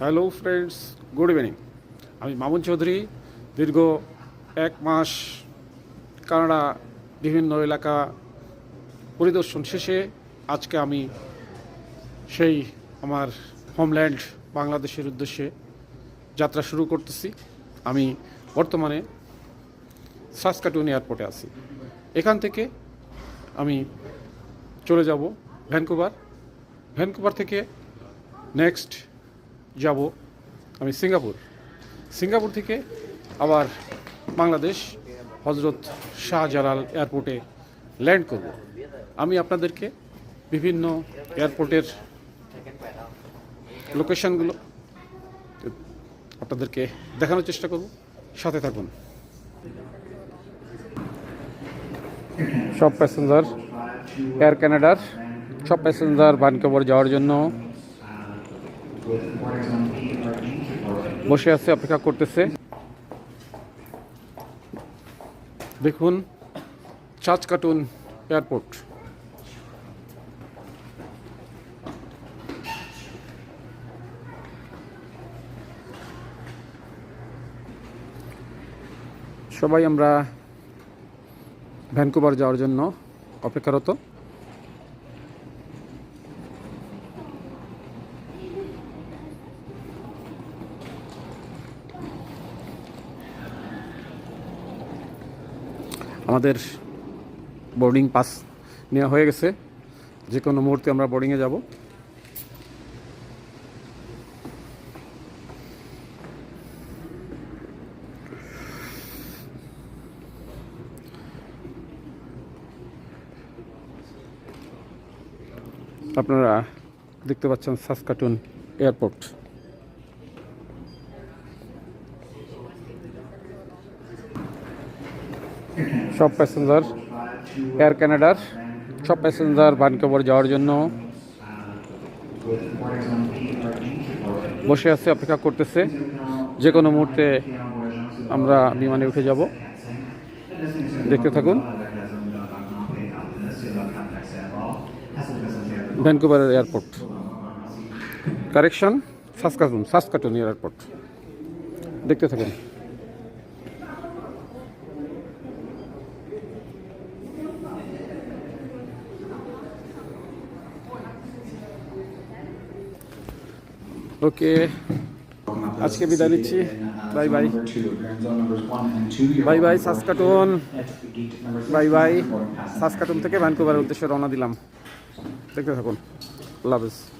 Hello friends good evening আমি মামুন চৌধুরী। দীর্ঘ এক মাস কানাডা বিভিন্ন এলাকা পরিদর্শন শেষে আজকে আমি সেই আমার হোমল্যান্ড বাংলাদেশের উদ্দেশ্যে যাত্রা শুরু করতেছি। আমি বর্তমানে সাসকাটুন এয়ারপোর্টে আছি। এখান থেকে আমি চলে যাব ভ্যানকুভার। ভ্যানকুভার থেকে নেক্সট যাব, আমি সিঙ্গাপুর। সিঙ্গাপুর থেকে আবার বাংলাদেশ হজরত শাহজালাল এয়ারপোর্টে ল্যান্ড করব। আমি আপনাদেরকে বিভিন্ন এয়ারপোর্টের লোকেশনগুলো আপনাদেরকে দেখানোর চেষ্টা করব। সাথে থাকুন। সব প্যাসেঞ্জার, এয়ার কানাডার সব প্যাসেঞ্জার বানকবর যাওয়ার জন্য বসে আছে অপেক্ষা করতেছে। দেখুন চাচ কার্টুন এয়ারপোর্ট। সবাই আমরা ভ্যানকুভার যাওয়ার জন্য অপেক্ষারত। আমাদের বোর্ডিং পাস নেওয়া হয়ে গেছে। যে কোনো মুহূর্তে আমরা বোর্ডিংয়ে যাব। আপনারা দেখতে পাচ্ছেন সাসকাটুন এয়ারপোর্ট। সব প্যাসেঞ্জার এয়ার কানাডার সব প্যাসেঞ্জার বানকবর যাওয়ার জন্য। বসে আছে, অপেক্ষা করতেছে। যে কোনো মুহূর্তে আমরা বিমানে উঠে যাব। দেখতে থাকুন। ভ্যানকুভারের airport correction Saskatoon Saskatoon airport দেখতে থাকুন। ওকে আজকে বিদায় নিচ্ছি। Bye bye bye bye Saskatoon bye bye Saskatoon থেকে ভ্যানকুভারের উদ্দেশ্যে রওনা দিলাম। দেখতে থাকুন। আল্লাহ হাফেজ।